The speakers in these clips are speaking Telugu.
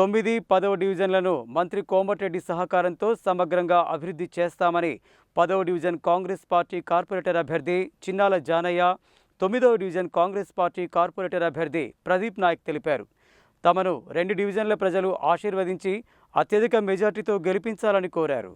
తొమ్మిది పదవ డివిజన్లను మంత్రి కోమటిరెడ్డి సహకారంతో సమగ్రంగా అభివృద్ధి చేస్తామని పదవ డివిజన్ కాంగ్రెస్ పార్టీ కార్పొరేటర్ అభ్యర్థి చిన్నాల జానయ్య తొమ్మిదవ డివిజన్ కాంగ్రెస్ పార్టీ కార్పొరేటర్ అభ్యర్థి ప్రదీప్ నాయక్ తెలిపారు. తమను రెండు డివిజన్ల ప్రజలు ఆశీర్వదించి అత్యధిక మెజార్టీతో గెలిపించాలని కోరారు.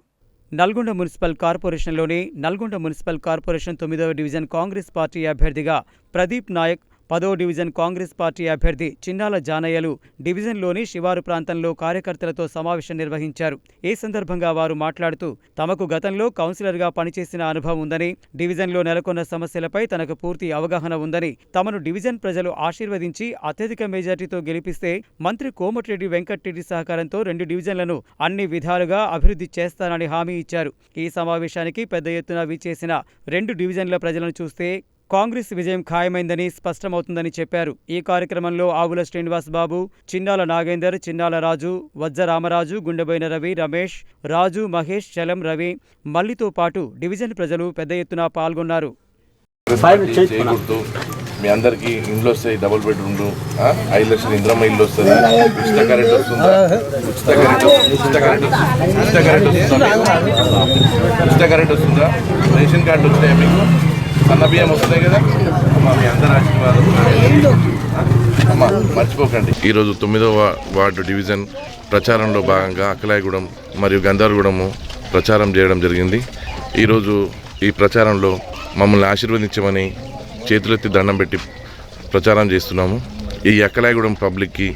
నల్గొండ మున్సిపల్ కార్పొరేషన్లోని నల్గొండ మున్సిపల్ కార్పొరేషన్ తొమ్మిదవ డివిజన్ కాంగ్రెస్ పార్టీ అభ్యర్థిగా ప్రదీప్ నాయక్ పదో డివిజన్ కాంగ్రెస్ పార్టీ అభ్యర్థి చిన్నాల జానయ్యలు డివిజన్లోని శివారు ప్రాంతంలో కార్యకర్తలతో సమావేశం నిర్వహించారు. ఈ సందర్భంగా వారు మాట్లాడుతూ తమకు గతంలో కౌన్సిలర్గా పనిచేసిన అనుభవం ఉందని డివిజన్లో నెలకొన్న సమస్యలపై తనకు పూర్తి అవగాహన ఉందని తమను డివిజన్ ప్రజలు ఆశీర్వదించి అత్యధిక మెజార్టీతో గెలిపిస్తే మంత్రి కోమటిరెడ్డి వెంకటరెడ్డి సహకారంతో రెండు డివిజన్లను అన్ని విధాలుగా అభివృద్ధి చేస్తానని హామీ ఇచ్చారు. ఈ సమావేశానికి పెద్ద ఎత్తున విచ్చేసిన రెండు డివిజన్ల ప్రజలను చూస్తే కాంగ్రెస్ విజయం ఖాయమైందని స్పష్టమవుతుందని చెప్పారు. ఈ కార్యక్రమంలో ఆవుల శ్రీనివాస్ బాబు చిన్నాల నాగేందర్ చిన్నాల రాజు వజ్జ రామరాజు గుండెబోయిన రవి రమేష్ రాజు మహేష్ చలం రవి మల్లితో పాటు డివిజన్ ప్రజలు పెద్ద ఎత్తున పాల్గొన్నారు. మీ అందరికి ఇండ్లు వస్తాయి డబుల్ బెడ్రూమ్లు ఐదు లక్షల ఇంద్రమ్మ ఇల్లు వస్తుంది. ఉచిత కరెంట్ వస్తుందా? ఉచిత కరెంట్ ఉచిత కరెంట్ ఉచిత కరెంట్ వస్తుందా? ఉచిత కరెంట్ వస్తుందా? రేషన్ కార్డు వస్తాయా మీకు? బియ్యం వస్తాయి కదా? మీ అందరి ఆశీర్వాదం మర్చిపోకండి. ఈరోజు తొమ్మిదవ వార్డు డివిజన్ ప్రచారంలో భాగంగా అక్కలాయగూడెం మరియు గంధారగూడెము ప్రచారం చేయడం జరిగింది. ఈరోజు ఈ ప్రచారంలో మమ్మల్ని ఆశీర్వదించమని చేతులెత్తి దండం పెట్టి ప్రచారం చేస్తున్నాము. ఈ అక్కలాయగూడెం పబ్లిక్కి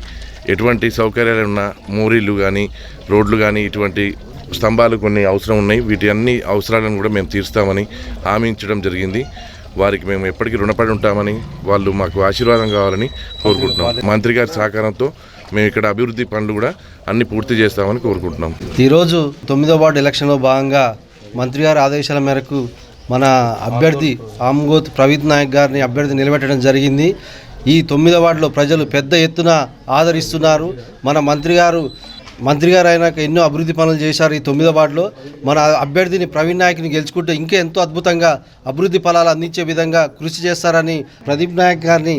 ఎటువంటి సౌకర్యాలు ఉన్నా మోరీలు కానీ రోడ్లు కానీ ఇటువంటి స్తంభాలు కొన్ని అవసరం ఉన్నాయి. వీటి అన్ని అవసరాలను కూడా మేము తీరుస్తామని హామీ జరిగింది. వారికి మేము ఎప్పటికీ రుణపడి ఉంటామని వాళ్ళు మాకు ఆశీర్వాదం కావాలని కోరుకుంటున్నాం. మంత్రి గారి సహకారంతో మేము ఇక్కడ అభివృద్ధి పనులు కూడా అన్ని పూర్తి చేస్తామని కోరుకుంటున్నాం. ఈరోజు తొమ్మిదో వార్డు ఎలక్షన్లో భాగంగా మంత్రి గారి ఆదేశాల మేరకు మన అభ్యర్థి ఆమ్గోత్ ప్రవీత్ నాయక్ గారిని అభ్యర్థి నిలబెట్టడం జరిగింది. ఈ తొమ్మిదో వార్డులో ప్రజలు పెద్ద ఎత్తున ఆదరిస్తున్నారు. మన మంత్రి గారు మంత్రి గారు అయినాక ఎన్నో అభివృద్ధి పనులు చేశారు ఈ తొమ్మిదో వార్డులో. మన అభ్యర్థిని ప్రవీణ్ నాయక్ని గెలుచుకుంటే ఇంకా ఎంతో అద్భుతంగా అభివృద్ధి ఫలాలు అందించే విధంగా కృషి చేస్తారని ప్రదీప్ నాయక్ గారిని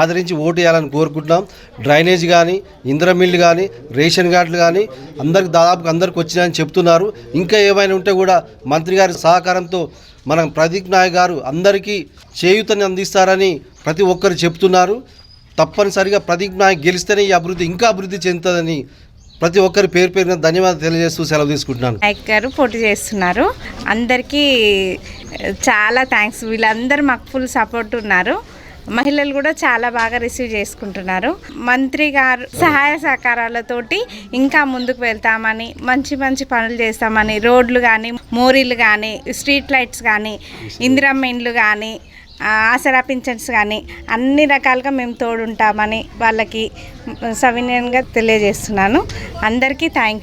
ఆదరించి ఓటు వేయాలని కోరుకుంటున్నాం. డ్రైనేజ్ కానీ ఇంద్రమిల్లు కానీ రేషన్ కార్డులు కానీ అందరికి దాదాపుగా అందరికి వచ్చినాయని చెప్తున్నారు. ఇంకా ఏమైనా ఉంటే కూడా మంత్రి గారి సహకారంతో మన ప్రదీప్ నాయక్ గారు అందరికీ చేయూతని అందిస్తారని ప్రతి ఒక్కరు చెప్తున్నారు. తప్పనిసరిగా ప్రదీప్ నాయక్ గెలిస్తేనే ఈ అభివృద్ధి ఇంకా అభివృద్ధి చెందుతుందని ప్రతి ఒక్కరి పేరు పేరున ధన్యవాదాలు తెలియజేస్తూ సెలవు తీసుకుంటున్నాను. నాయక్ గారు పోటీ చేస్తున్నారు. అందరికీ చాలా థ్యాంక్స్ వీళ్ళందరూ మాకు ఫుల్ సపోర్ట్ ఉన్నారు. మహిళలు కూడా చాలా బాగా రిసీవ్ చేసుకుంటున్నారు. మంత్రి గారు సహాయ సహకారాలతోటి ఇంకా ముందుకు వెళ్తామని మంచి మంచి పనులు చేస్తామని రోడ్లు కానీ మోరీలు కానీ స్ట్రీట్ లైట్స్ కానీ ఇందిరమ్మ ఇండ్లు కానీ ఆసరా పింఛన్స్ కానీ అన్ని రకాలుగా మేము తోడుంటామని వాళ్ళకి సవినయంగా తెలియజేస్తున్నాను. అందరికీ థ్యాంక్ యూ